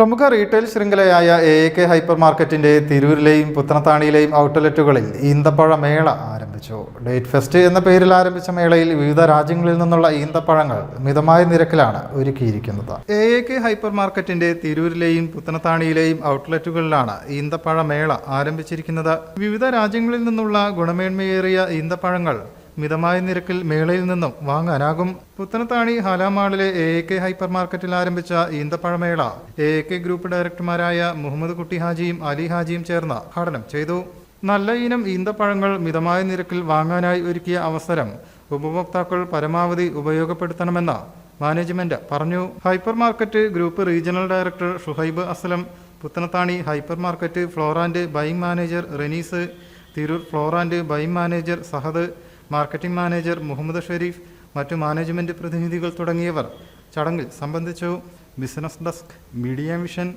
പ്രമുഖ റീറ്റെയിൽ ശൃംഖലയായ A K hyper മാർക്കറ്റിന്റെ തിരൂരിലെയും പുത്തനത്താണിയിലെയും ഔട്ട്ലെറ്റുകളിൽ ഈന്തപ്പഴ മേള ആരംഭിച്ചു. ഡേറ്റ് ഫെസ്റ്റ് എന്ന പേരിൽ ആരംഭിച്ച മേളയിൽ വിവിധ രാജ്യങ്ങളിൽ നിന്നുള്ള ഈന്തപ്പഴങ്ങൾ മിതമായ നിരക്കിലാണ് ഒരുക്കിയിരിക്കുന്നത്. എ കെ ഹൈപ്പർ മാർക്കറ്റിന്റെ തിരൂരിലെയും പുത്തനത്താണിയിലെയും ഔട്ട്ലെറ്റുകളിലാണ് ഈന്തപ്പഴ മേള ആരംഭിച്ചിരിക്കുന്നത്. വിവിധ രാജ്യങ്ങളിൽ നിന്നുള്ള ഗുണമേന്മയേറിയ ഈന്തപ്പഴങ്ങൾ മിതമായ നിരക്കിൽ മേളയിൽ നിന്നും വാങ്ങാനാകും. പുത്തനത്താണി ഹാലാമാളിലെ എ എ കെ ഹൈപ്പർ മാർക്കറ്റിൽ ആരംഭിച്ച ഈന്തപ്പഴമേള. എ എ കെ ഗ്രൂപ്പ് ഡയറക്ടർമാരായ മുഹമ്മദ് കുട്ടി ഹാജിയും അലി ഹാജിയും ചേർന്ന് ഉദ്ഘാടനം ചെയ്തു. നല്ല ഇനം ഈന്തപ്പഴങ്ങൾ മിതമായ നിരക്കിൽ വാങ്ങാനായി ഒരുക്കിയ അവസരം ഉപഭോക്താക്കൾ പരമാവധി ഉപയോഗപ്പെടുത്തണമെന്ന് മാനേജ്മെന്റ് പറഞ്ഞു. Hyper market group regional director Shuhaib Aslam Puthanathani hyper market floor and buying manager Renees Tirur floor and buying manager Sahad marketing manager Muhammad Sherif മറ്റു മാനേജ്മെന്റ് പ്രതിനിധികൾ തുടങ്ങിയവർ ചടങ്ങിൽ സംബന്ധിച്ചു. Business desk media mission.